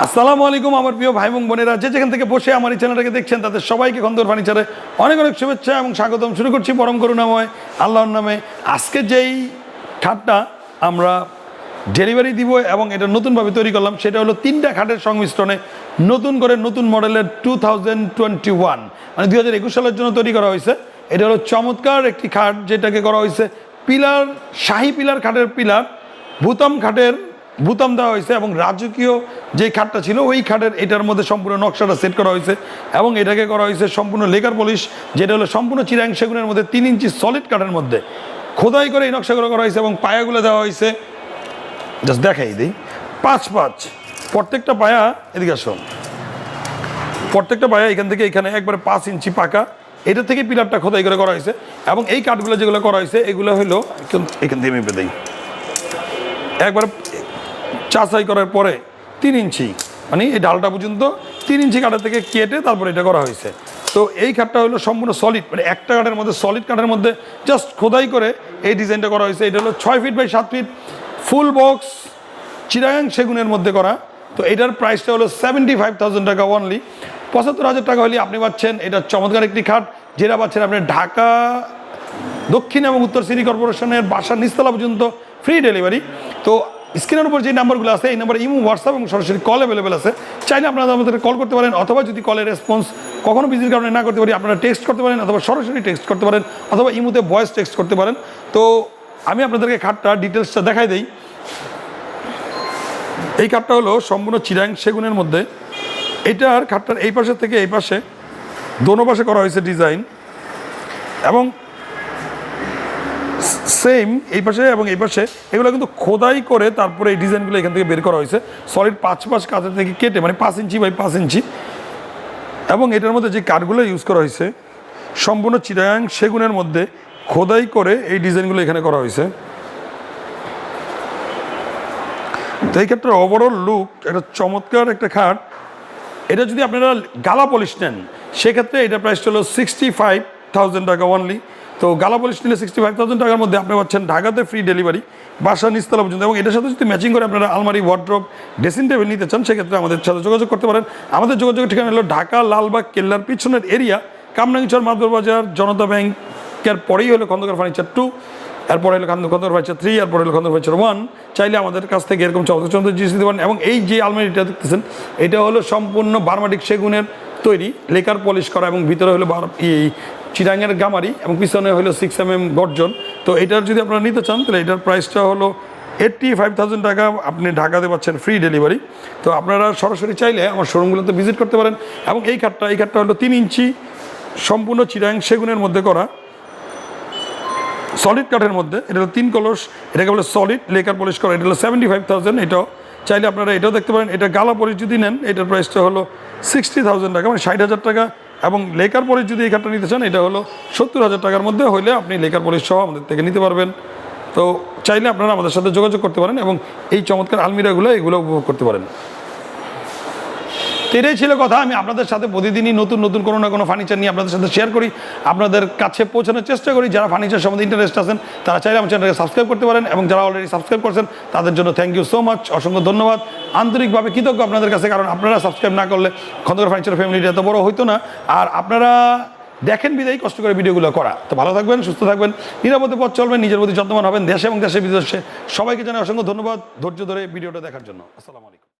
আসসালামু আলাইকুম, আমার প্রিয় ভাই এবং বোনেরা। যে যেখান থেকে বসে আমার এই চ্যানেলটাকে দেখছেন, তাদের সবাইকে খন্দর ফার্নিচারে অনেক অনেক শুভেচ্ছা এবং স্বাগতম। শুরু করছি পরম করুণাময়, আল্লাহর নামে। আজকে যেই খাটটা আমরা ডেলিভারি দিব এবং এটা নতুনভাবে তৈরি করলাম, সেটা হলো তিনটা খাটের সংমিশ্রণে নতুন করে নতুন মডেলের টু থাউজেন্ড টোয়েন্টি ওয়ান মানে দুই হাজার একুশ সালের জন্য তৈরি করা হয়েছে। এটা হলো চমৎকার একটি খাট, যেটাকে করা হয়েছে পিলার, শাহী পিলার খাটের পিলার ভুতাম খাটের বুতাম দেওয়া হয়েছে এবং রাজকীয় যে খাটটা ছিল, ওই খাটের এটার মধ্যে সম্পূর্ণ নকশাটা সেট করা হয়েছে এবং এটাকে করা হয়েছে সম্পূর্ণ লেকার পলিশ, যেটা হলো সম্পূর্ণ চিরাং সেগুনের মধ্যে তিন ইঞ্চি সলিড কাঠের মধ্যে। খোদাই করে এই নকশাগুলো করা হয়েছে এবং পায়াগুলো দেওয়া হয়েছে। জাস্ট দেখাই দিই। পাঁচ পাঁচ। প্রত্যেকটা পায়া, এদিকে আসুন। প্রত্যেকটা পায়া এখান থেকে এখানে একবারে পাঁচ ইঞ্চি পাকা। এটা থেকে পিলারটা খোদাই করে করা হয়েছে এবং এই কাঠগুলো যেগুলো করা হয়েছে, এগুলো হলো এখান- থেকে মেপে দেই। একবার চাষাই করার পরে তিন ইঞ্চি। মানে এই ডালটা পর্যন্ত তিন ইঞ্চি কাঠের থেকে কেটে তারপরে এটা করা হয়েছে। তো এই কাঠটা হলো সম্পূর্ণ সলিড মানে একটা কাঠের মধ্যে সলিড কাঠের মধ্যে জাস্ট খোদাই করে এই ডিজাইনটা করা হয়েছে। এটা হলো ছয় ফিট বাই সাত ফিট ফুল বক্স চিরাং সেগুনের মধ্যে করা। তো এটার প্রাইসটা হলো সেভেন্টি ফাইভ থাউজেন্ড টাকা অনলি পঁচাত্তর হাজার টাকা হলে আপনি পাচ্ছেন, এটা চমৎকার একটি খাট। যেটা পাচ্ছেন আপনি ঢাকা, দক্ষিণ এবং উত্তর সিটি কর্পোরেশনের বাসার নিস্তলা পর্যন্ত ফ্রি ডেলিভারি তো স্ক্রিনের উপর যে নাম্বারগুলো আছে, এই নাম্বারে ইমো হোয়াটসঅ্যাপ এবং সরাসরি কল অ্যাভেলেবেল আছে। চাইলে আপনারা আমাদের কল করতে পারেন, অথবা যদি কলের রেসপন্স কখনো বিজির কারণে না করতে পারি, আপনারা টেক্সট করতে পারেন, অথবা সরাসরি টেক্সট করতে পারেন, অথবা ইমোতে ভয়েস টেক্সট করতে পারেন। তো আমি আপনাদেরকে খাটটা ডিটেলসটা দেখাই দিই। এই কাঠটা হলো সম্পূর্ণ চিরাং সেগুনের মধ্যে। এটার খাটটার এই পাশে থেকে এই পাশে, দোনো পাশে করা হয়েছে ডিজাইন এবং সেম এই পাশে এবং এই পাশে, এগুলো কিন্তু খোদাই করে তারপরে এই ডিজাইনগুলো এখান থেকে বের করা হয়েছে। সলিড পাঁচ পাঁচ কাঁচের থেকে কেটে মানে পাঁচ ইঞ্চি বাই পাঁচ ইঞ্চি। এবং এটার মধ্যে যে কাঠগুলো ইউজ করা হয়েছে, সম্পূর্ণ চিরাং সেগুনের মধ্যে খোদাই করে এই ডিজাইনগুলো এখানে করা হয়েছে। তো এই ক্ষেত্রে ওভারঅল লুক একটা চমৎকার একটা খাট। এটা যদি আপনারা গালা পলিশ নেন, সেক্ষেত্রে এটা প্রাইসটা হলো সিক্সটি ফাইভ থাউজেন্ড টাকা অনলি তো গালা পলিশ নিলে সিক্সটি ফাইভ থাউজেন্ড টাকার মধ্যে আপনি পাচ্ছেন ঢাকাতে ফ্রি ডেলিভারি বাসা নিস্তলা পর্যন্ত, এবং এটার সাথে যদি ম্যাচিং করে আপনারা আলমারি ওয়ার্ড্রপ ড্রেসিং টেবিল নিতে চান, সেক্ষেত্রে আমাদের সাথে যোগাযোগ করতে পারেন। আমাদের যোগাযোগের ঠিকানা হলো ঢাকা, লালবাগ, কেল্লার পিছনের এরিয়া কামরাঙ্গিচর মাদুর বাজার জনতা ব্যাংকের পরেই হলো খন্দকার ফার্নিচার টু এরপরে হলো খন্দ খন্দর ফার্নিচার থ্রি এরপরে হলো খন্দর ফার্নিচার ওয়ান চাইলে আমাদের কাছ থেকে এরকম চমৎকার চন্দ্র জিনিস দিতে পারেন, এবং এই যে আলমারিটা দেখতেছেন, এটা হলো সম্পূর্ণ বার্মাটিক সেগুনের তৈরি, লেকার পলিশ করা, এবং ভিতরে হলো এই চিরাঙের গামারি এবং পিছনে হলো সিক্স এম এম গর্জন। তো এটার যদি আপনারা নিতে চান, তাহলে এটার প্রাইসটা হলো এইট্টি ফাইভ থাউজেন্ড টাকা। আপনি ঢাকাতে পাচ্ছেন ফ্রি ডেলিভারি তো আপনারা সরাসরি চাইলে আমার শোরুমগুলোতে ভিজিট করতে পারেন। এবং এই কাঠটা এই কাঠটা হলো তিন ইঞ্চি সম্পূর্ণ চিরাং সেগুনের মধ্যে করা। সলিড কাঠের মধ্যে। এটা হলো তিন কলস। এটাকে বলে সলিড লেকার পলিশ করা। এটা হলো সেভেন্টি ফাইভ থাউজেন্ড এটাও চাইলে আপনারা এটাও দেখতে পারেন। এটা গালা পলিশ যদি নেন, এটার প্রাইসটা হলো সিক্সটি থাউজেন্ড টাকা মানে ষাট হাজার টাকা। এবং লেকার পলিশ যদি এই কার্ডটা নিতে চান, এটা হলো সত্তর হাজার টাকার মধ্যে হলে আপনি লেকার পলিশ সহ আমাদের থেকে নিতে পারবেন। তো চাইলে আপনারা আমাদের সাথে যোগাযোগ করতে পারেন এবং এই চমৎকার আলমিরাগুলো এগুলো উপভোগ করতে পারেন। তো এটাই ছিল কথা। আমি আপনাদের সাথে প্রতিদিনই নতুন নতুন কোনো না কোনো ফার্নিচার নিয়ে আপনাদের সাথে শেয়ার করি। আপনাদের কাছে পৌঁছানোর চেষ্টা করি। যারা ফার্নিচার সম্বন্ধে ইন্টারেস্ট আছেন, তারা চাইলে আমার চ্যানেলকে সাবস্ক্রাইব করতে পারেন এবং যারা অলরেডি সাবস্ক্রাইব করছেন, তাদের জন্য থ্যাংক ইউ সো মাচ অসংখ্য ধন্যবাদ। আন্তরিকভাবে কৃতজ্ঞ আপনাদের কাছে, কারণ আপনারা সাবস্ক্রাইব না করলে খন্দকার ফার্নিচার ফ্যামিলিটা এত বড় হইতো না। আর আপনারা দেখেন বিদায়, কষ্ট করে ভিডিওগুলো করা। তো ভালো থাকবেন, সুস্থ থাকবেন, নিরাপদে পথ চলবেন, নিজের প্রতি যত্নবান হবেন, দেশে এবং দেশে বিদেশে। সবাইকে জানাই অসংখ্য ধন্যবাদ। ধৈর্য ধরে ভিডিওটা দেখার জন্য। আসসালামু আলাইকুম।